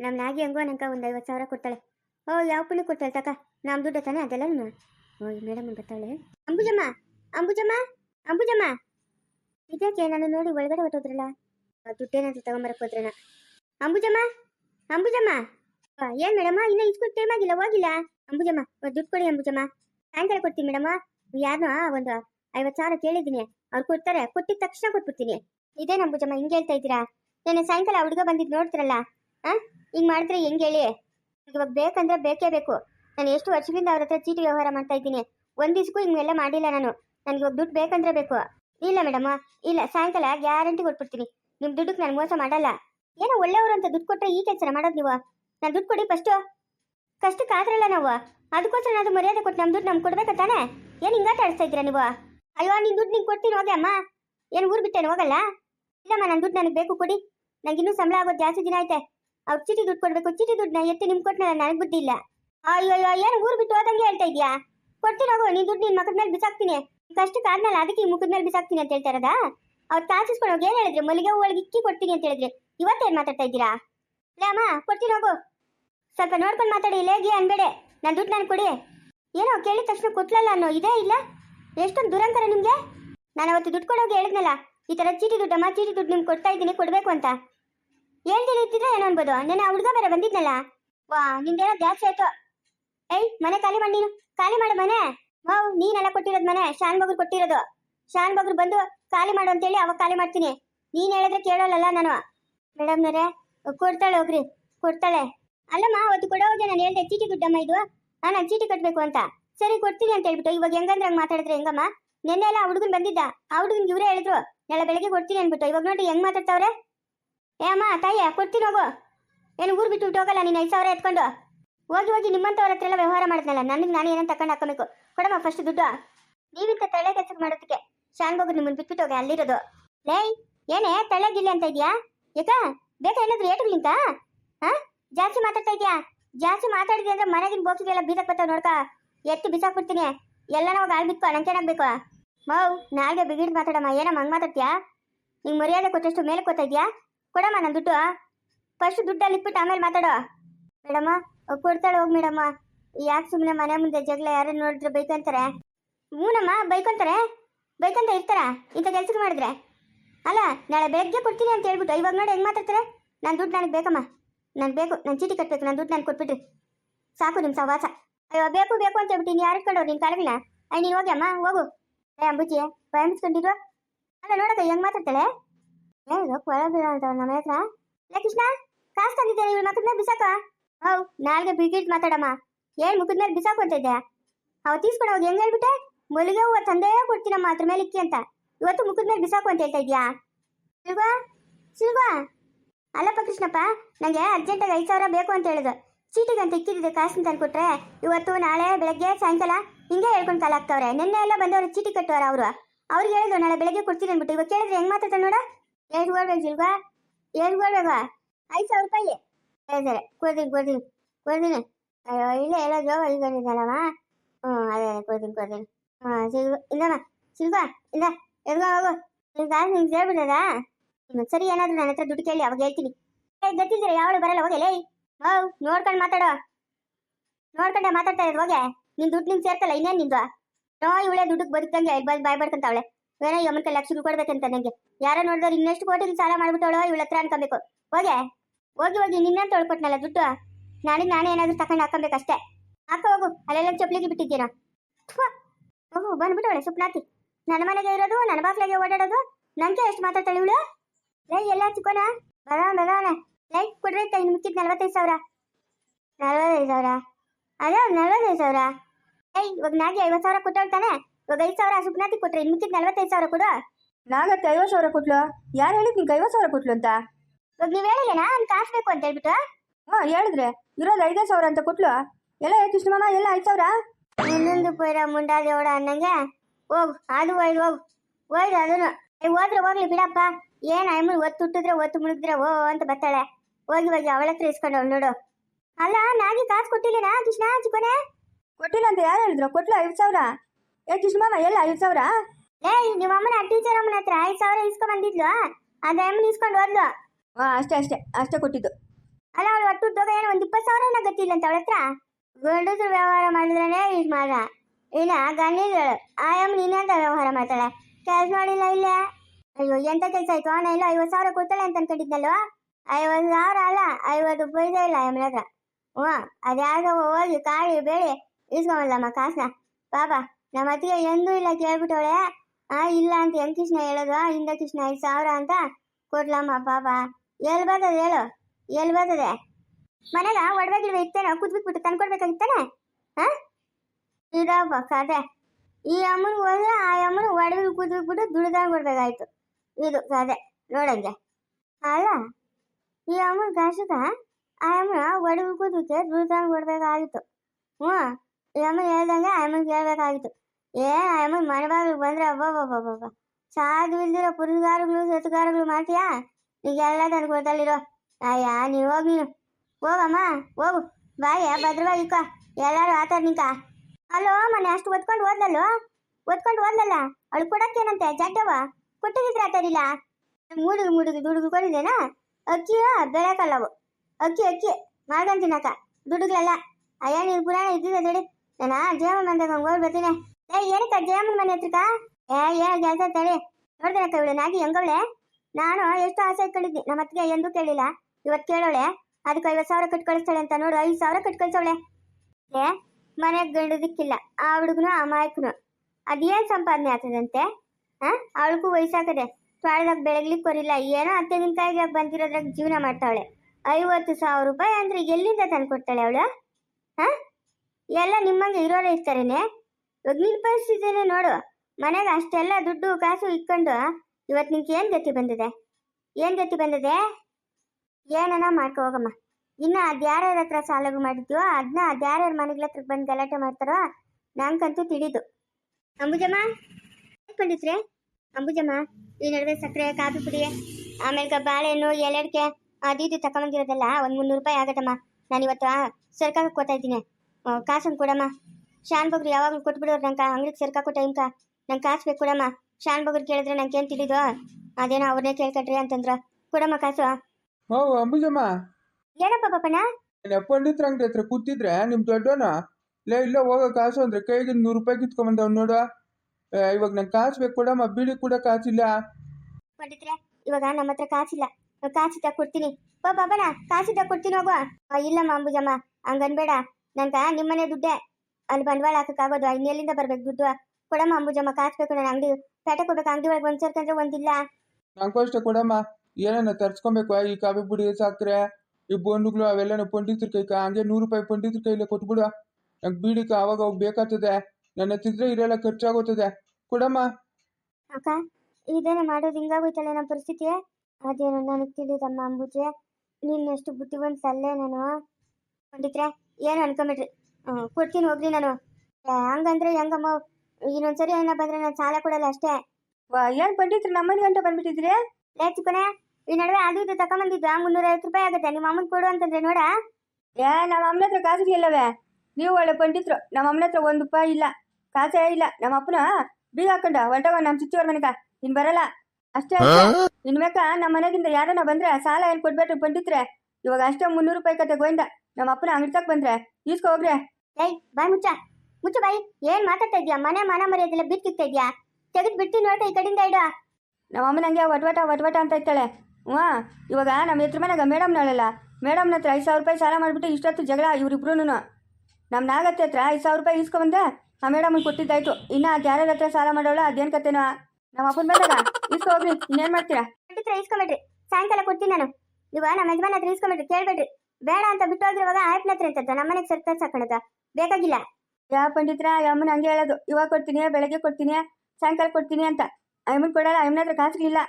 ನಮ್ಮ ನಾಗಿ ಹೆಂಗೋ ನಂಗೆ ಒಂದು ಐವತ್ತು ಸಾವಿರ ಕೊಡ್ತಾಳೆ. ಓ ಯಾವ ಪುಣ್ಯ ಕೊಡ್ತಾಳೆ ತಕ? ನಮ್ಮ ದುಡ್ಡು ತಾನೆ ಅದೆಲ್ಲ ಓ ಮೇಡಮ್ ಬರ್ತಾಳೆ? ಅಂಬುಜಮ್ಮ ಅಂಬುಜಮ್ಮ ಅಂಬುಜಮ್ಮ. ಇದಕ್ಕೆ ನಾನು ನೋಡಿ ಒಳಗಡೆ ಹೊಟ್ಟೋದ್ರಲ್ಲ ದುಡ್ಡೇನಾದ್ರೂ ತಗೊಂಬರಕ್ಕೆ ಹೋದ್ರಣ ಅಂಬುಜಮ್ಮ ಅಂಬುಜಮ್ಮ. ಏನು ಮೇಡಮ್ಮ ಇನ್ನೂ ಇಷ್ಟು ಟೈಮ್ ಆಗಿಲ್ಲ, ಹೋಗಿಲ್ಲ? ಅಂಬುಜಮ್ಮ ದುಡ್ಡು ಕೊಡಿ ಅಂಬುಜಮ್ಮ. ಸಾಯಂಕಾಲ ಕೊಡ್ತೀನಿ ಮೇಡಮ್ಮ ಯಾರನ್ನೋ ಒಂದು ಐವತ್ತು ಸಾವಿರ ಕೇಳಿದ್ದೀನಿ. ಅವ್ರು ಕೊಡ್ತಾರೆ. ಕೊಟ್ಟಿದ ತಕ್ಷಣ ಕೊಟ್ಬಿಡ್ತೀನಿ. ಇದೇನು ಅಂಬುಜಮ್ಮ, ಹಿಂಗೆ ಹೇಳ್ತಾ ಇದ್ದೀರಾ? ನೆನ್ನೆ ಸಾಯಂಕಾಲ ಹುಡುಗ ಬಂದಿದ್ದು ನೋಡ್ತಿರಲ್ಲ, ಆ? ಹಿಂಗೆ ಮಾಡಿದ್ರೆ ಹೆಂಗ್ ಹೇಳಿ? ಇವಾಗ ಬೇಕಂದ್ರೆ ಬೇಕೇ ಬೇಕು. ನಾನು ಎಷ್ಟು ವರ್ಷದಿಂದ ಅವ್ರ ಹತ್ರ ಚೀಟಿ ವ್ಯವಹಾರ ಮಾಡ್ತಾ ಇದ್ದೀನಿ. ಒಂದ್ ದಿವ್ಸಕ್ಕೂ ಹಿಂಗೆಲ್ಲ ಮಾಡಿಲ್ಲ ನಾನು. ನನಗೆ ಇವಾಗ ದುಡ್ಡು ಬೇಕಂದ್ರೆ ಬೇಕು. ಇಲ್ಲ ಮೇಡಮ್ ಇಲ್ಲ, ಸಾಯಂಕಾಲ ಗ್ಯಾರಂಟಿ ಕೊಟ್ಬಿಡ್ತೀನಿ. ನಿಮ್ಮ ದುಡ್ಡಕ್ಕೆ ನಾನು ಮೋಸ ಮಾಡಲ್ಲ. ಏನೋ ಒಳ್ಳೆಯವರು ಅಂತ ದುಡ್ಡು ಕೊಟ್ಟರೆ ಈ ಕೆಲಸ ಮಾಡೋದು ನೀವು? ನಾನು ದುಡ್ಡು ಕೊಡಿ ಫಸ್ಟು ಕಷ್ಟಕ್ಕೆ ಆದ್ರಲ್ಲ ನಾವು. ಅದಕ್ಕೋಸ್ಕರ ನಾನು ಮರ್ಯಾದೆ ಕೊಟ್ಟು ನಮ್ಮ ದುಡ್ಡು ನಮ್ಗೆ ಕೊಡ್ಬೇಕಾ ತಾನೇ? ಏನು ಹಿಂಗಾಟ ಆಡಿಸ್ತಾ ಇದ್ದೀರಾ ನೀವು? ಅಯ್ಯೋ ನಿನ್ನ ದುಡ್ಡು ನಿಂಗೆ ಕೊಡ್ತೀನಿ ಹೋಗಿ ಅಮ್ಮ. ಏನು ಊರು ಬಿಟ್ಟೇನು ಹೋಗಲ್ಲ? ಇಲ್ಲಮ್ಮ ನನ್ನ ದುಡ್ಡು ನನಗೆ ಬೇಕು, ಕೊಡಿ. ನನಗಿನ್ನೂ ಸಂಬಳ ಆಗೋದು ಜಾಸ್ತಿ ದಿನ ಐತೆ. ಅವ್ರು ಚೀಟಿ ದುಡ್ಡು ಕೊಡ್ಬೇಕು, ಚೀಟಿ ದುಡ್ಡನ್ನ ಎತ್ತಿ ನಿಮ್ ಕೊಟ್ಟನಲ್ಲ ನನಗೆ ಬುದ್ಧಿ ಇಲ್ಲ. ಅಯ್ಯೋ ಏನು ಊರು ಬಿಟ್ಟು ಹೋದಂಗೆ ಹೇಳ್ತಾ ಇದೀಯಾ? ಕೊಡ್ತೀನಿ ಹೋಗು, ನೀನ್ ದುಡ್ಡು ನಿನ್ನ ಮಕ್ಕದ ಮೇಲೆ ಬಿಸಾಕ್ತೀನಿ. ಕಷ್ಟಕ್ಕೆ ಆದ್ಮೇಲೆ ಅದಕ್ಕೆ ಈ ಮುಖದ ಮೇಲೆ ಬಿಸಾಕ್ತೀನಿ ಅಂತ ಹೇಳ್ತಾ ಇರೋದಾ? ಅವ್ರು ಕಾಸಿಸ್ಕೊಂಡು ಹೋಗಿ ಏನು ಹೇಳಿದ್ರೆ? ಮಲ್ಲಿಗೆ ಹೂವಳಿಗೆ ಇಕ್ಕಿ ಕೊಡ್ತೀನಿ ಅಂತ ಹೇಳಿದ್ರಿ. ಇವತ್ತೇನು ಮಾತಾಡ್ತಾ ಇದ್ದೀರಾ? ಅಮ್ಮ, ಕೊಡ್ತೀನಿ ಹೋಗು. ಸ್ವಲ್ಪ ನೋಡ್ಕೊಂಡು ಮಾತಾಡಿ ಲೇಗಿ ಅನ್ಬೇಡೆ. ನನ್ನ ದುಡ್ಡು ನಾನು ಕೊಡಿ. ಏನೋ ಕೇಳಿದ ತಕ್ಷಣ ಕೊಟ್ಲಲ್ಲ ಅನ್ನೋ ಇದೇ ಇಲ್ಲ? ಎಷ್ಟೊಂದು ದುರಂತರ ನಿಮಗೆ? ನಾನು ಅವತ್ತು ದುಡ್ಡು ಕೊಡೋಗಿ ಹೇಳಿದ್ನಲ್ಲ, ಈ ಥರ ಚೀಟಿ ದುಡ್ಡಮ್ಮ, ಚೀಟಿ ದುಡ್ಡು ನಿಮ್ಗೆ ಕೊಡ್ತಾ ಇದ್ದೀನಿ, ಕೊಡಬೇಕು ಅಂತ. ಹೇಳ್ತೀನಿ ಇರ್ತಿದ್ರೆ ಏನೋ ಅನ್ಬೋದು? ಆ ಹುಡುಗ ಬೇರೆ ಬಂದಿದ್ನಲ್ಲ? ವಾ ನಿಂದೇನೋ ಜಾಸ್ತಿ ಆಯ್ತು? ಏಯ್, ಮನೆ ಖಾಲಿ ಮಾಡಿ ನೀನು. ಖಾಲಿ ಮಾಡು ಮನೆ. ವಾವ್, ನೀನೆಲ್ಲ ಕೊಟ್ಟಿರೋದು ಮನೆ. ಶಾನ್ ಬಗ್ರು ಕೊಟ್ಟಿರೋದು. ಶಾನ್ ಬಗ್ರು ಬಂದು ಖಾಲಿ ಮಾಡು ಅಂತೇಳಿ ಅವಾಗ ಖಾಲಿ ಮಾಡ್ತೀನಿ. ನೀನ್ ಹೇಳಿದ್ರೆ ಕೇಳೋಲ್ಲಲ್ಲ ನಾನು. ಮೇಡಮ್ನವ್ರೆ ಕೊಡ್ತಾಳೆ ಹೋಗ್ರಿ ಕೊಡ್ತಾಳೆ. ಅಲ್ಲಮ್ಮ, ಅವತ್ತು ಕೊಡೋವಾಗ ನಾನು ಹೇಳ್ದೆ, ಚೀಟಿ ದುಡ್ಡಮ್ಮ ಇದು. ನಾನು ಚೀಟಿ ಕಟ್ಟಬೇಕು ಅಂತ. ಸರಿ, ಕೊಡ್ತೀನಿ ಅಂತ ಹೇಳ್ಬಿಟ್ಟು ಇವಾಗ ಹೆಂಗಂದ್ರೆ ಹಂಗೆ ಮಾತಾಡಿದ್ರೆ ಹೆಂಗಮ್ಮ? ನೆನ್ನೆ ಎಲ್ಲ ಹುಡುಗನ್ ಬಂದಿದ್ದ. ಆ ಹುಡುಗನ್ ಇವರೇ ಹೇಳಿದ್ರು ನಾಳೆ ಬೆಳಗ್ಗೆ ಕೊಡ್ತೀನಿ ಅಂದ್ಬಿಟ್ಟು. ಇವಾಗ ನೋಡಿ ಹೆಂಗ್ ಮಾತಾಡ್ತಾವ್ರೆ? ಏ ಅಮ್ಮ ತಾಯಿ ಕೊಡ್ತೀನಿ ಹೋಗು. ಏನು ಊರು ಬಿಟ್ಟು ಬಿಟ್ಟು ಹೋಗಲ್ಲ, ನೀನು ಐದು ಸಾವಿರ ಎತ್ಕೊಂಡು. ಹೋಗಿ ಹೋಗಿ ನಿಮ್ಮಂಥವ್ರ ಹತ್ರ ಎಲ್ಲ ವ್ಯವಹಾರ ಮಾಡಿದ್ನಲ್ಲ ನನಗೆ ನಾನು ಏನಂತ ತಕೊಂಡು ಹಾಕೋಬೇಕು? ಕೊಡಮ್ಮ ಫಸ್ಟ್ ದುಡ್ಡು. ನೀವಿಂತ ತಲೆ ಕೆಲಸ ಮಾಡೋದಕ್ಕೆ ಶಾನ್ ಹೋಗಿ ನಿಮ್ಮನ್ನು ಬಿಟ್ಬಿಟ್ಟು ಹೋಗಿ ಅಲ್ಲಿರೋದು. ಲೇ ಏನೇ ತಲೆಗಿಲ್ಲ ಅಂತ ಇದೆಯಾ? ಯಾಕ? ಬೇಕಾ ಏನಾದ್ರು ಏಟುಗಳಿಂತ ಹಾ? ಜಾಸ್ತಿ ಮಾತಾಡ್ತಾ ಇದೆಯಾ? ಜಾಸ್ತಿ ಮಾತಾಡಿದ್ವಿ ಅಂದ್ರೆ ಮನೆಗಿನ ಬೋಕಿಗೆಲ್ಲ ಬೀದಕ್ ಬರ್ತಾವ ನೋಡ್ಕ. ಎತ್ತಿ ಬಿಸಾಕ್ಬಿಡ್ತೀನಿ. ಎಲ್ಲ ಹೋಗಿ ಗಾಳಿ ಬಿತ್ಕೊ ನಂಗೇನಾಗ್ಬೇಕು ಮೌ ನಾಲ್ಗೆ ಬಿಗಿಡ್ ಮಾತಾಡಮ್ಮ, ಏನಮ್ಮ, ಹಂಗೆ ಮಾತಾಡ್ತೀಯಾ? ನಿಂಗೆ ಮರ್ಯಾದೆ ಕೊಟ್ಟಷ್ಟು ಮೇಲೆ ಕೊತ್ತಾ ಇದೆಯಾ? ಕೊಡಮ್ಮ ನನ್ನ ದುಡ್ಡು. ಫಸ್ಟ್ ದುಡ್ಡಲ್ಲಿ ಇಟ್ಬಿಟ್ಟು ಆಮೇಲೆ ಮಾತಾಡೋ. ಮೇಡಮ್ಮ ಕೊಡ್ತಾಳೆ ಹೋಗಿ ಮೇಡಮ್ಮ ಯಾಕೆ ಸುಮ್ಮನೆ ಮನೆ ಮುಂದೆ ಜಗಳ ಯಾರು ನೋಡಿದ್ರೆ ಬೈಕಂತಾರೆ? ಹ್ಞೂನಮ್ಮ ಬೈಕೊಂತಾರೆ? ಬೈಕಂತ ಇರ್ತಾರ? ಇಂಥ ಕೆಲ್ಸಕ್ಕೆ ಮಾಡಿದ್ರೆ? ಅಲ್ಲ, ನಾಳೆ ಬೆಳಗ್ಗೆ ಕೊಡ್ತೀನಿ ಅಂತ ಹೇಳ್ಬಿಟ್ಟು ಇವಾಗ ನೋಡಿ ಹೆಂಗೆ ಮಾತಾಡ್ತಾರೆ? ನನ್ನ ದುಡ್ಡು ನನಗೆ ಬೇಕಮ್ಮ. ನಾನು ಬೇಕು, ನಾನು ಚೀಟಿ ಕಟ್ಟಬೇಕು ನನ್ನ ದುಡ್ಡು ನಾನು ಕೊಟ್ಬಿಟ್ರಿ. ಸಾಕು ನಿಮ್ಮ ಸವಾಸ ಅಯ್ಯೋ, ಬೇಕು ಬೇಕು ಅಂತ ಹೇಳ್ಬಿಟ್ಟು ನೀನು ಯಾರು ಕಡೋ ನಿನ್ನ ಕಾಲಗಿನ ಅಯ್ಯ ನೀನು ಹೋಗಿ ಅಮ್ಮ ಹೋಗು. ಅಯ್ಯ ಅಂಬುಜಿ ಭಯ ಅಲ್ಲ, ನೋಡಕ್ಕ, ಹೆಂಗೆ ಮಾತಾಡ್ತಾಳೆ? ಏನು ಕೊಳ ಬೀಳ ಅಂತ ನಮ್ಮ ಹತ್ರ? ಲೇ ಕೃಷ್ಣ, ಕಾಸು ಬಿಸಾಕ? ಹೌ ನಾಳೆಗೆ ಬಿಗಿಟ್ ಮಾತಾಡಮ್ಮ. ಏನ್ ಮುಖದ ಮೇಲೆ ಬಿಸಾಕು ಅಂತ ಇದ್ದೆ ಅವತ್ತು ತೀಸ್ಕೊಂಡು ಹೋಗಿ ಹೆಂಗ್ ಹೇಳ್ಬಿಟ್ಟೆ? ಮಲ್ಲಿಗೆ ಹೂವ ತಂದೇ ಕೊಡ್ತೀನಮ್ಮ ಅದ್ರ ಮೇಲೆ ಇಕ್ಕಿ ಅಂತ. ಇವತ್ತು ಮುಖದ ಮೇಲೆ ಬಿಸಾಕು ಅಂತ ಹೇಳ್ತಾ ಇದ್ಯಾ ಸಿಲ್ವಾ? ಸಿಲ್ವಾ? ಅಲ್ಲಪ್ಪ ಕೃಷ್ಣಪ್ಪ ನನಗೆ ಅರ್ಜೆಂಟಾಗಿ ಐದು ಸಾವಿರ ಬೇಕು ಅಂತ ಹೇಳಿದ್ರು. ಚೀಟಿಗೆ ಅಂತ ಇಕ್ಕಿದ್ದೆ ಕಾಸು ತಂದು ಕೊಟ್ರೆ ಇವತ್ತು, ನಾಳೆ, ಬೆಳಗ್ಗೆ, ಸಾಯಂಕಾಲ ಹಿಂಗೆ ಹೇಳ್ಕೊಂಡು ಕಾಲ ಆಗ್ತವ್ರೆ ನಿನ್ನೆ ಎಲ್ಲ ಬಂದವರು ಚೀಟಿ ಕಟ್ಟುವಾರ ಅವರು. ಅವ್ರಿಗೆ ಹೇಳಿದ್ರು ನಾಳೆ ಬೆಳಗ್ಗೆ ಕೊಡ್ತೀನಿ ಅಂದ್ಬಿಟ್ಟು. ಇವಾಗ ಕೇಳಿದ್ರೆ ಹೆಂಗ್ ಮಾತಾಡ್ತಾನೆ ನೋಡ. ಕೊಡ್ಬೇಕು ಸಿಲ್ವಾ ಎಷ್ಟು ಕೊಡ್ಬೇಕು ಐದು ಸಾವಿರ ರೂಪಾಯಿ. ಹೇಳ್ತಾರೆ ಕೊಡ್ತೀನಿ ಕೊಡ್ತೀನಿ ಕೊಡ್ತೀನಿ. ಅಯ್ಯೋ, ಇಲ್ಲ ಎಲ್ಲ ಜೋಗ ಇಟ್ಕೊಂಡಿದ್ದಾಳಮ್ಮ ಹ್ಞೂ, ಅದೇ ಅದೇ, ಕೊಡ್ತೀನಿ ಕೊಡ್ತೀನಿ. ಹಾಂ ಸಿಲ್ವ, ಇಲ್ಲಮ್ಮ, ಸಿಲ್ವ ಇಲ್ಲ ಎದ್ಗೋ ಹೋಗು. ನಿನ್ ಕಾಸು ನಿಂಗೆ ಇನ್ನೊಂದು ಸರಿ, ಏನಾದ್ರು ನನ್ನ ಹತ್ರ ದುಡ್ಡು ಕೇಳಿ, ಅವಾಗ ಹೇಳ್ತೀನಿ. ಏ ಯಾವಳು ಬರಲ್ಲ, ಹೋಗಿ, ಲೇ. ಹೌ ನೋಡ್ಕೊಂಡು ಮಾತಾಡೋ. ನೋಡ್ಕೊಂಡೆ ಮಾತಾಡ್ತಾ ಇರೋದು, ಹೋಗೆ. ನಿನ್ ದುಡ್ಡು ನಿಂಗೆ ಸೇರ್ತಲ್ಲ, ಇನ್ನೇನು ನಿಂದು? ನೋ ಇವಳೆ ದುಡ್ಡಿಗೆ ಬದುಕಂಗೆ ಬಾಯ್ ಬಾಯ್ ಬಡ್ಕಂತಾವಳೆ ಏನೋ ಯಮನ್ ಕೈ ಲಕ್ಷ ಕೊಡ್ಬೇಕಂತ ನನಗೆ ಯಾರೋ ನೋಡಿದ್ರೆ ಇನ್ನೆಷ್ಟು ಕೋಟಿ ಸಾಲ ಮಾಡ್ಬಿಟ್ಟವಳೋ ಇವಳ ಹತ್ರ ಅನ್ಕೊಬೇಕು. ಹೋಗೆ. ಹೋಗಿ ಹೋಗಿ ನಿನ್ನ ತೊಳ್ಕೊಟ್ನಲ್ಲ ದುಡ್ಡು. ನಾಳೆ ನಾನೇ ಏನಾದ್ರು ತಕೊಂಡು ಹಾಕೊಬೇಕಷ್ಟೇ. ಹಾಕ, ಹೋಗು. ಅಲ್ಲೆಲ್ಲ ಚೊಪ್ಲಿಗೆ ಬಿಟ್ಟಿದ್ದೀನ ಓಹೋ, ಬಂದ್ಬಿಟ್ಟವಳೆ ಸುಪ್ನಾತಿ. ನನ್ನ ಮನೆಗೆ ಇರೋದು, ನನ್ನ ಬಾಗ್ಲಿಗೆ ಓಡಾಡೋದು? ನಂಗೆ ಎಷ್ಟು ಮಾತಾಡ್ತಾಳೆ ಇವಳು? ಲೈ ಎಲ್ಲ ಚಿಕ್ಕೋಣ ಬರೋಣ ಬರೋಣ. ಲೈ ಕೊಡ್ರಿ ಇನ್ನು ಮುಚ್ಚಿದ ನಲ್ವತ್ತೈದು ಸಾವಿರ. ನಲ್ವತ್ತೈದು ಸಾವಿರ? ಅದೇ, ನಲ್ವತ್ತೈದು ಸಾವಿರ? ಏಯ್, ಇವಾಗ ನಾಗಿ ಐವತ್ತು ಸಾವಿರ ಕೊಟ್ಟವಳ್ತಾನೆ ಇವಾಗ ಐದು ಸಾವಿರ ಸುಪ್ನಾತಿ ಕೊಟ್ರೆ ಇನ್ನು ಮಿಕ್ಕಿದ ನಲ್ವತ್ತೈದು ಸಾವಿರ ಕೊಡು ನಾಗತ್ತೆ ಐವತ್ತು ಸಾವಿರ ಕೊಟ್ಲು? ಯಾರು ಹೇಳಿದ್ ನಿಂಗೆ ಐವತ್ತು ಸಾವಿರ ಕೊಟ್ಲು ಅಂತ? ಇವಾಗ ನೀವು ಹೇಳಿಲ್ಲ ನಾನು ಕಾಸು ಬೇಕು ಅಂತ ಹೇಳ್ಬಿಟ್ಟು. ಹಾಂ ಹೇಳಿದ್ರೆ. ಇರೋದು ಐದೇ ಸಾವಿರ ಅಂತ ಕೊಟ್ಲು? ಎಲ್ಲ ಕೃಷ್ಣ ಮಾಮ ಎಲ್ಲ ಐದು ಸಾವಿರ? ಇನ್ನೊಂದು ಪೈರ ಮುಂಡಾದೇವಡ ಅನ್ನಂಗೆ. ಹೋಗು ಅದು ಒಯ್ದು ಹೋಗು. ಒಯ್ದು ಅದನ್ನು. ಏ, ಹೋದ್ರೆ ಹೋಗ್ಲಿ ಬಿಡಪ್ಪ. ಏನ್ ಅಮ್ಮನ್ ಒತ್ತು ಹುಟ್ಟಿದ್ರೆ ಒತ್ತು ಮುಳುಗಿದ್ರೆ ಓ ಅಂತ ಬರ್ತಾಳೆ. ಹೋಗಿ ಹೋಗಿ ಅವಳ ಹತ್ರ ಇಸ್ಕೊಂಡು ನೋಡು. ಅಲ್ಲ ನಾಗಿ ಕಾಸು ಕೊಟ್ಟಿಲ್ಲ ಕೃಷ್ಣ ಚಿಕ್ಕನೆ? ಕೊಟ್ಟಿಲ್ಲ ಅಂತ ಯಾರು ಹೇಳಿದ್ರು? ಕೊಟ್ಲು ಐದು ಸಾವಿರ? ಏ ಕಿಶ್ಮಮ್ಮ ಎಲ್ಲ ಐದು ಸಾವಿರ? ಲೇ ನಿಮ್ಮ ಅಮ್ಮನ ಟೀಚರ್ ಅಮ್ಮನ ಹತ್ರ ಐದು ಸಾವಿರ ಇಸ್ಕೊಂಡ್ ಬಂದಿದ್ಲು? ಅದ ಅಮ್ಮನ ಇಸ್ಕೊಂಡು ಹೋದ್ಲು? ಹಾಂ ಅಷ್ಟೇ ಅಷ್ಟೇ ಅಷ್ಟೇ ಕೊಟ್ಟಿದ್ದು. ಅಲ್ಲ ಅವಳು ಒಟ್ಟು ಒಂದ್ ಇಪ್ಪತ್ತು ಸಾವಿರ ಗತಿಲ್ಲ ಅಂತ ಅವಳ ಹತ್ರ ಗಂಡಸ್ರು ವ್ಯವಹಾರ ಮಾಡಿದ್ರೇನೆ ಇದ್ ಮಾಡ ಇಲ್ಲ ಗಂಡಿಗಳು ಆಯಮ್ಮ ನೀನಂತ ವ್ಯವಹಾರ ಮಾಡ್ತಾಳೆ? ಕೆಲಸ ಮಾಡಿಲ್ಲ ಇಲ್ಲ? ಅಯ್ಯೋ ಎಂತ ಕೆಲಸ ಆಯ್ತು? ಅವನ ಇಲ್ಲ ಐವತ್ತು ಸಾವಿರ ಕೊಡ್ತಾಳೆ ಅಂತ ಅನ್ಕೊಂಡಿದ್ನಲ್ವ ಐವತ್ತು ಸಾವಿರ ಅಲ್ಲ ಐವತ್ತು ಪೈಸೆ ಇಲ್ಲ ಅಮ್ಮನ ಹತ್ರ. ಹ್ಞೂ ಅದ್ಯಾಗ ಹೋಗಿ ಕಾಳಿ ಬೇಳೆ ಇಸ್ಕೊಂಬಲ್ಲಮ್ಮ ಕಾಸನ್ನ ಪಾಪ ನಮ್ಮ ಅತ್ತಿಗೆ ಎಂದೂ ಇಲ್ಲ ಕೇಳ್ಬಿಟ್ಟವಳೆ. ಆ, ಇಲ್ಲ ಅಂತ ಹೆಂಗ್ ಕೃಷ್ಣ ಹೇಳೋದು? ಹಿಂದ ಕೃಷ್ಣ ಐದು ಸಾವಿರ ಅಂತ? ಕೊಡ್ಲಮ್ಮ, ಪಾಪ. ಎಲ್ಲಿ ಬರ್ತದೆ ಹೇಳು? ಎಲ್ಲಿ ಬರ್ತದೆ? ಮನೆಗ ಒಡವೆ ಗಿಡವೆ ಇತ್ತೇನೋ, ಕುದ್ಬಿಟ್ಬಿಟ್ಟು ತಂದ್ಕೊಡ್ಬೇಕಾಗಿತ್ತಾನೆ? ಹಾ ಇದಪ್ಪ ಕತೆ. ಈ ಅಮ್ಮನ ಹೋದ್ರೆ ಆ ಅಮ್ಮನ ಒಡವೆ ಕುದ್ಬಿಟ್ಬಿಟ್ಟು ದುಡ್ದಂಗ್ ಕೊಡ್ಬೇಕಾಯ್ತು ಇದು ಕತೆ. ನೋಡಂಗೆ. ಅಲ್ಲ, ಈ ಅಮ್ಮನ ಕಾಸಕ ಆ? ಅಮ್ಮನ ಒಡವೆ ಕುದ್ಬಿಟ್ಟು ದುಡ್ದಂಗ್ ಕೊಡ್ಬೇಕಾಗಿತ್ತು ಹ್ಞೂ ಅಮ್ಮನ ಹೇಳ್ದಂಗೆ ಆ ಅಮ್ಮನ ಕೇಳ್ಬೇಕಾಗಿತ್ತು ಏ, ಆ ಅಮ್ಮನ ಮನೆ ಬಂದ್ರೆ ಅಬ್ಬಬ್ಬಬ್ಬಬ್ಬ ಸಾಧು ಇಲ್ದಿರೋ ಪುರುಷಗಾರಗಳು ಸತ್ಕಾರಗಳು ಮಾಡ್ತೀಯಾ? ಈಗೆಲ್ಲ ತಂದು ಕೊಡ್ತಲ್ಲಿರೋ ಅಯ್ಯ, ನೀ ಹೋಗಿ ನೀನು. ಹೋಗಮ್ಮ, ಹೋಗು. ಬಾಯ ಭದ್ರವಾಗಿ ಇಕ್ಕ. ಎಲ್ಲಾರು ಆತಾರ ನಿಂಕ. ಅಲ್ಲೋ, ಮನೆ ಅಷ್ಟು ಒತ್ಕೊಂಡು ಓದ್ಲಲ್ಲೋ ಒತ್ಕೊಂಡು ಓದ್ಲಲ್ಲ ಅವಳು ಕೊಡಕ್ಕೇನಂತೆ ಜಡ್ಡವ ಕೊಟ್ಟಿದ್ರೆ ಆತರಿಲ್ಲ ಮೂಡಿಗೆ ಮೂಡಿಗೆ ದುಡುಗು ಕೊಡಿದೇನಾ ಅಕ್ಕಿಯ ಬೆಳಕಲ್ಲವು. ಅಕ್ಕಿ ಅಕ್ಕಿ. ಮಾಡ್ಕೊಂಡ್ ದುಡುಗ್ಲಲ್ಲ ಅಯ್ಯ, ನೀನು ಪುರಾಣ ಇದ್ದಿದೆ ತಡಿ ನಾನು ಜೇಮನ್ ಬಂದಾಗ ಹೋಗಿ ಬರ್ತೀನಿ. ಏ, ಏನಕ್ಕ, ಜೇಮನ್ ಮನೆ ಹತ್ರಕ್ಕ? ಏ ಏ, ಕೆಲಸ ತಡಿ. ನೋಡ್ದೇನಕ್ಕ ಇವಳು, ನಾಗಿ ಹೆಂಗವಳೆ? ನಾನು ಎಷ್ಟು ಆಸೆ ಇಟ್ಕೊಂಡಿದ್ದೆ ನಮ್ಮ ಅತ್ತಿಗೆ ಎಂದೂ ಕೇಳಿಲ್ಲ. ಇವತ್ತು ಕೇಳೋಳೆ. ಅದಕ್ಕೆ ಐವತ್ತು ಸಾವಿರ ಕಟ್ ಕಳಿಸ್ತಾಳೆ ಅಂತ ನೋಡು. ಐದು ಸಾವಿರ ಕಟ್ ಕಳಿಸೋಳೆ ಏ ಮನೆಗೆ ಗಂಡದಕ್ಕಿಲ್ಲ. ಆ ಹುಡುಗನು, ಆ ಮಾಯಕನು ಅದೇನು ಸಂಪಾದನೆ ಆಗ್ತದಂತೆ ಹಾ ಅವಳಿಗೂ ವಯಸ್ಸಾಗದೆ. ತ್ವಾಳದಾಗ ಬೆಳಗ್ಲಿಕ್ಕೆ ಕೊರಿಲ್ಲ. ಏನೋ ತೆಂಗಿನಕಾಯಿಗೆ ಬಂದಿರೋದ್ರಾಗ ಜೀವನ ಮಾಡ್ತಾವಳೆ. ಐವತ್ತು ಸಾವಿರ ರೂಪಾಯಿ ಅಂದ್ರೆ ಎಲ್ಲಿಂದ ತಂದು ಕೊಡ್ತಾಳೆ ಅವಳು? ಹಾ ಎಲ್ಲ ನಿಮ್ಮಂಗೆ ಇರೋರೇ ಇರ್ತಾರೇನೆ? ಇವಾಗ ಪರಿಸ್ಥಿತಿನೇ ನೋಡು. ಮನೆಗೆ ಅಷ್ಟೆಲ್ಲ ದುಡ್ಡು, ಕಾಸು ಇಟ್ಕೊಂಡು ಇವತ್ತು ನಿಂಗೆ ಏನು ಗತಿ ಬಂದಿದೆ? ಏನು ಗತಿ ಬಂದಿದೆ? ಏನನ ಮಾಡ್ಕೊ ಹೋಗಮ್ಮ. ಇನ್ನು ಅದ್ಯಾರ್ಯಾರ ಹತ್ರ ಸಾಲಗು ಮಾಡಿದ್ಯೋ ಅದನ್ನ ಅದ್ಯಾರ್ಯಾರ ಮನೆಗಳ ಹತ್ರ ಬಂದು ಗಲಾಟೆ ಮಾಡ್ತಾರೋ ನಂಗಂತೂ ತಿಳಿದು. ಅಂಬುಜಮ್ಮ ಪಂಡಿತ್ರೆ? ಅಂಬುಜಮ್ಮ, ಈ ನಡುವೆ ಸಕ್ಕರೆ ಕಾಫಿ ಪುಡಿ ಆಮೇಲೆ ಬಾಳೆಹಣ್ಣು, ಎಲೆಡ್ಕೆ, ಅದು ಇದು ತಗೊಂಬಂದಿರೋದಲ್ಲ ಒಂದು ಮುನ್ನೂರು ರೂಪಾಯಿ ಆಗತ್ತಮ್ಮ ನಾನು ಇವತ್ತು ಸರ್ಕಾರಕ್ಕೆ ಕೊಡ್ತಾ ಇದ್ದೀನಿ. ಕಾಸನ್ನು ಕೊಡಮ್ಮ. ಶಾನ್ ಬಗ್ರು ಯಾವಾಗಲೂ ಕೊಟ್ಬಿಡೋರು ನಂಗೆ ಅಂಗಡಿಗೆ ಸರ್ಕ ಟೈಮ್ಕ ನಂಗೆ ಕಾಸು ಬೇಕು ಕೊಡಮ್ಮ. ಶಾನ್ ಬಗ್ರು ಕೇಳಿದ್ರೆ ನಂಗೆ ಏನು ತಿಳಿದು? ಅದೇನೋ ಅವ್ರನ್ನೇ ಕೇಳ್ಕೊಟ್ರಿ ಅಂತಂದ್ರ. ಕೊಡಮ್ಮ ಕಾಸು. ಓ ಅಂಬುಜಮ್ಮ ಏನಪ್ಪ ಪಾಪಣ್ಣ? ಪಂಡಿತ್ರ ಅಂಗಡಿ ಹತ್ರ ಕೂತಿದ್ರೆ ನಿಮ್ ದೊಡ್ಡೋನ? ಲೇ ಇಲ್ಲ ಹೋಗೋ ಕಾಸು ಅಂದ್ರೆ ಕೈಗೆ ನೂರು ರೂಪಾಯಿ ಕಿತ್ಕೊಂಬಂದವ್ ನೋಡು. ಇವಾಗ ನಂಗೆ ಕಾಸು ಬೇಕು ಕೊಡಮ್ಮ ಬೀಡಿ ಕೂಡ ಕಾಸಿಲ್ಲ. ಪಂಡಿತ್ರೆ ಇವಾಗ ನಮ್ಮ ಹತ್ರ ಕಾಸಿಲ್ಲ. ಕಾಸಿದ್ದ ಕೊಡ್ತೀನಿ. ಬಾ ಬಾಬಣ್ಣ ಕಾಸಿದ್ದ ಕೊಡ್ತೀನಿ ಹೋಗುವ ಇಲ್ಲಮ್ಮ ಅಂಬುಜಮ್ಮ ಹಂಗನ್ಬೇಡ. ನಂಗ ನಿಮ್ಮನೆ ದುಡ್ಡೆ? ಅಲ್ಲಿ ಬಂಡವಾಳ ಹಾಕಕ್ಕಾಗೋದು ಇನ್ನೆಲ್ಲಿಂದ ಬರ್ಬೇಕು ದುಡ್ಡು? ಕೊಡಮ್ಮ ಅಂಬುಜಮ್ಮ ಕಾಸ್ಬೇಕು ನಾನು ಅಂಗಡಿ. ಪೇಟೆ ಕೊಡ್ಬೇಕು ಅಂಗಡಿ ಒಳಗೆ ಒಂದು ಸೇರ್ಕೊಂಡ್ರೆ ಒಂದಿಲ್ಲ ನಂಗೂ ಅಷ್ಟೇ ಕೊಡಮ್ಮ ಏನೇನ ತರ್ಸ್ಕೊಬೇಕು ಈ ಕಾಫಿ ಪುಡಿ ಸಾಕ್ರೆ ಈ ಬೋಂಡುಗಳು ಅವೆಲ್ಲ ಪಂಡಿತರ ಕೈ ಹಂಗೆ ನೂರು ರೂಪಾಯಿ ಪಂಡಿತರ ಕೈಲೇ ಕೊಟ್ಬಿಡು. ನಂಗೆ ಬೀಡಿಕ ಅವಾಗ ಅವಾಗ ಬೇಕಾಗ್ತದೆ. ನನ್ನ ತಿದ್ರೆ ಇರೆಲ್ಲ ಖರ್ಚಾಗೋತದೆ. ಕೊಡಮ್ಮ. ಅಕ್ಕ ಇದೇನೆ ಮಾಡೋದು ಹಿಂಗಾಗೋಯ್ತಲ್ಲ ನಮ್ಮ ಪರಿಸ್ಥಿತಿ? ಅದೇನೋ ನನಗೆ ತಿಳಿದಮ್ಮ ಅಂಬುಜೆ ನಿನ್ನಷ್ಟು ಬುದ್ಧಿವಂತಲ್ಲೇ ನಾನು. ಪಂಡಿತ್ರೆ ಏನು ಅನ್ಕೊಂಬಿಟ್ರಿ? ಕೊಡ್ತೀನಿ ಹೋಗ್ರಿ ನಾನು. ಏ, ಹಂಗಂದ್ರೆ ಹೆಂಗಮ್ಮ? ಇನ್ನೊಂದ್ಸರಿ ಏನ ಬಂದ್ರೆ ನಾನು ಸಾಲ ಕೊಡಲ್ಲ ಅಷ್ಟೇ. ವಾ ಏನು ಪಂಡಿತ್ರು ನಮ್ಮನೆ ಗಂಟೆ ಬಂದ್ಬಿಟ್ಟಿದ್ರಿ? ಲೇ ಚಿಕ್ಕನೆ ಈ ನಡುವೆ ಅದು ಇದು ತಗೊಂಬಂದಿದ್ದು ಮುನ್ನೂರ ಐವತ್ತು ರೂಪಾಯಿ ಆಗುತ್ತೆ. ನಿಮ್ಮ ಅಮ್ಮನ್ ಕೊಡು ಅಂತಂದ್ರೆ ನೋಡ. ಏ ನಮ್ಮ ಅಮ್ಮನ ಹತ್ರ ಕಾಸು ಇಲ್ಲವೇ. ನೀವು ಒಳ್ಳೆ ಪಂಡಿತ್ರು. ನಮ್ಮ ಅಮ್ಮನ ಹತ್ರ ಒಂದು ರೂಪಾಯಿ ಇಲ್ಲ. ಕಾಸೇ ಇಲ್ಲ. ನಮ್ಮ ಅಪ್ಪನ ಬೀಗ ಹಾಕೊಂಡ. ಹೊಂಟವ ನಮ್ಮ ಚಿಚ್ಚಿಯವ್ರ ಮನೆಗ. ಇನ್ ಬರಲ್ಲ. ಅಷ್ಟೇ ನಿನ್ ಬೇಕಾ ನಮ್ಮ ಮನೆಗಿಂದ ಯಾರನ್ನ ಬಂದ್ರೆ ಸಾಲ ಏನ್ ಕೊಡ್ಬೇಡ್ರಿ ಪಂಡಿತ್ರೆ? ಇವಾಗ ಅಷ್ಟೇ ಮುನ್ನೂರು ರೂಪಾಯಿ ಕತೆ ಗೋಯಿಂದ. ನಮ್ಮ ಅಪ್ಪನ ಅಂಗಡಿ ತಕ್ಕ ಬಂದ್ರೆ ಈಸ್ಕೊ ಹೋಗ್ರೆ. ಏಯ್ ಬಾಯ್ ಮುಚ್ಚ. ಮುಚ್ಚು ಬಾಯಿ ಏನ್ ಮಾತಾಡ್ತಾ ಇದ್ಯಾ? ಮನೆ ಮಾನ ಮರ್ಯಾದೆಲ್ಲ ಬಿತ್ತಿಕ್ತಾ ಇದ್ಯಾ? ತೆಗೆದು ಬಿಟ್ಟು ನೋಡ್ತಾ ಈ ಕಡೆಯಿಂದ ಇಡು. ನಮ್ಮ ಅಮ್ಮನ ಹಂಗೆ ವಟ್ವಟ ವಟ್ವಟ ಅಂತ ಇರ್ತಾಳೆ. ಹ್ಞೂ ಇವಾಗ ನಮ್ಮ ಎದುರು ಮನೆಗೆ ಮೇಡಮ್ ನೋಡಲ್ಲ ಮೇಡಮ್ನ ಹತ್ರ ಐದು ಸಾವಿರ ರೂಪಾಯಿ ಸಾಲ ಮಾಡಿಬಿಟ್ಟು ಇಷ್ಟೊತ್ತು ಜಗಳ ಇವರಿಬ್ರು ನಮ್ಮ ನಾಗತ್ತೆ ಹತ್ರ ಐದು ಸಾವಿರ ರೂಪಾಯಿ ಇಸ್ಕೊಂಬಂದೆ ಆ ಮೇಡಮ್ಗೆ ಕೊಟ್ಟಿದ್ದಾಯ್ತು. ಇನ್ನು ಅದು ಯಾರ್ಯಾರ ಹತ್ರ ಸಾಲ ಮಾಡೋಳ ಅದೇನು ಕತೆನೋ. ನಮ್ಮ ಅಪ್ಪನ ಬಂದಾಗ ಇಸ್ಕೊ ಹೋಗ್ರಿ ಇನ್ನೇನು ಮಾಡ್ತೀರಾ? ಇಸ್ಕೊಂಬಿಡ್ರಿ. ಸಾಯಂಕಾಲ ಕೊಡ್ತೀನಿ ನಾನು. ಇವಾಗ ನಮ್ಮ ಯಜಮಾನ ಹತ್ರ ಇಸ್ಕೊಂಬಿಡ್ರಿ ಕೇಳ್ಬೇಡ್ರಿ. ಬೇಡ ಅಂತ ಬಿಟ್ಟು ಹೋಗಿರುವಾಗ ಆಯ್ಪನ ಹತ್ರ ಅಂತ ನಮ್ಮ ಮನೆಗೆ ಸರ್ಕಾರ ಸಾಕಣದ ಬೇಕಾಗಿಲ್ಲ. ಯಾವ ಪಂಡಿತ್ರ ಯಮ್ಮನ ಹಂಗೆ ಹೇಳೋದು. ಇವಾಗ ಕೊಡ್ತೀನಿ ಬೆಳಗ್ಗೆ ಕೊಡ್ತೀನಿ ಸಾಯಂಕಾಲ ಕೊಡ್ತೀನಿ ಅಂತ. ಅಯ್ಮನ್ ಕೊಡಲ್ಲ ಅಮ್ಮನ ಹತ್ರ ಕಾಸುಗಳಿಲ್ಲ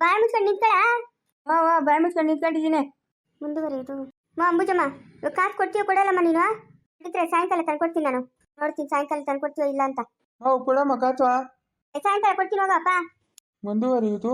ಬಾಯ್ ಮುಚ್ಕೊಂಡು ನಿಂತ್ಕೊಳ ಹ್ಞೂ ವಾ ಬಾಯ್ ಮುಚ್ಕೊಂಡು ನಿಂತ್ಕೊಂಡಿದ್ದೀನಿ. ಮುಂದುವರಿಯೋದು. ಮಾ ಅಂಬುಜಮ್ಮ ಇವಾಗ ಕಾಸು ಕೊಡ್ತೀಯೋ ಕೊಡಲ್ಲಮ್ಮ ನೀನು ಇದ್ರೆ ಸಾಯಂಕಾಲ ತಂದ್ಕೊಡ್ತೀನಿ ನಾನು. ನೋಡ್ತೀನಿ ಸಾಯಂಕಾಲ ತಂದ್ಕೊಡ್ತೀಯೋ ಇಲ್ಲ ಅಂತ. ಹೌ ಕೊಡಮ್ಮ ಕಾಸು ಏ, ಸಾಯಂಕಾಲ ಕೊಡ್ತೀನಿ ಹೋಗಪ್ಪ. ಮುಂದುವರಿಯುವುದು